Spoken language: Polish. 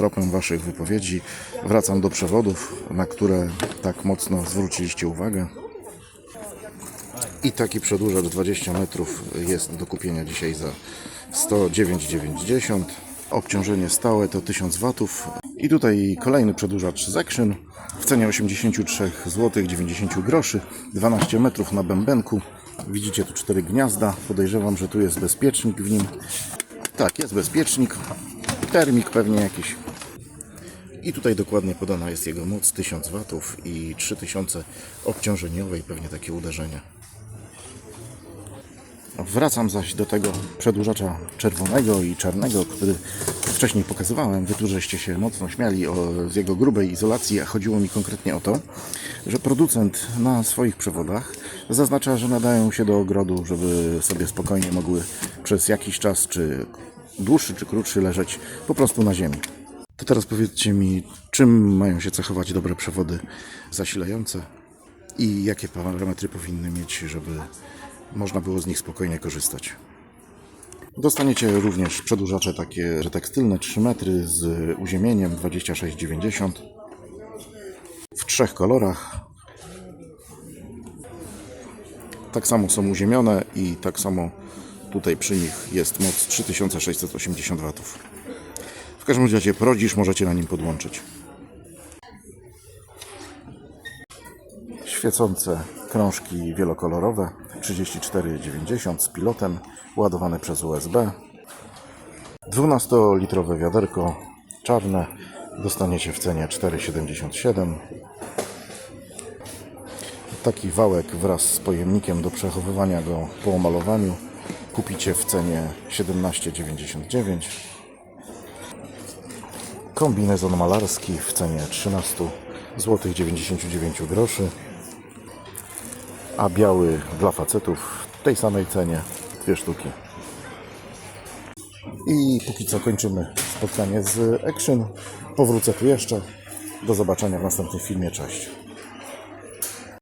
tropem Waszych wypowiedzi wracam do przewodów, na które tak mocno zwróciliście uwagę. I taki przedłużacz 20 metrów jest do kupienia dzisiaj za 109,90. Obciążenie stałe to 1000 watów. I tutaj kolejny przedłużacz z Action w cenie 83 zł 90 groszy. 12 metrów na bębenku. Widzicie tu cztery gniazda. Podejrzewam, że tu jest bezpiecznik w nim. Tak, jest bezpiecznik. Termik pewnie jakiś. I tutaj dokładnie podana jest jego moc 1000 watów i 3000 obciążeniowej, pewnie takie uderzenie. Wracam zaś do tego przedłużacza czerwonego i czarnego, który wcześniej pokazywałem. Wy żeście się mocno śmiali o, z jego grubej izolacji, a chodziło mi konkretnie o to, że producent na swoich przewodach zaznacza, że nadają się do ogrodu, żeby sobie spokojnie mogły przez jakiś czas, czy dłuższy, czy krótszy, leżeć po prostu na ziemi. To teraz powiedzcie mi, czym mają się cechować dobre przewody zasilające i jakie parametry powinny mieć, żeby można było z nich spokojnie korzystać. Dostaniecie również przedłużacze takie tekstylne 3 metry z uziemieniem 26,90 w trzech kolorach. Tak samo są uziemione i tak samo tutaj przy nich jest moc 3680 W. W każdym razie prodzisz możecie na nim podłączyć. Świecące krążki wielokolorowe 34,90 z pilotem, ładowane przez USB. 12-litrowe wiaderko czarne dostaniecie w cenie 4,77. Taki wałek wraz z pojemnikiem do przechowywania go po omalowaniu kupicie w cenie 17,99. Kombinezon malarski w cenie 13 zł 99 groszy a biały dla facetów w tej samej cenie dwie sztuki. I póki co kończymy spotkanie z Action. Powrócę tu jeszcze. Do zobaczenia w następnym filmie. Cześć.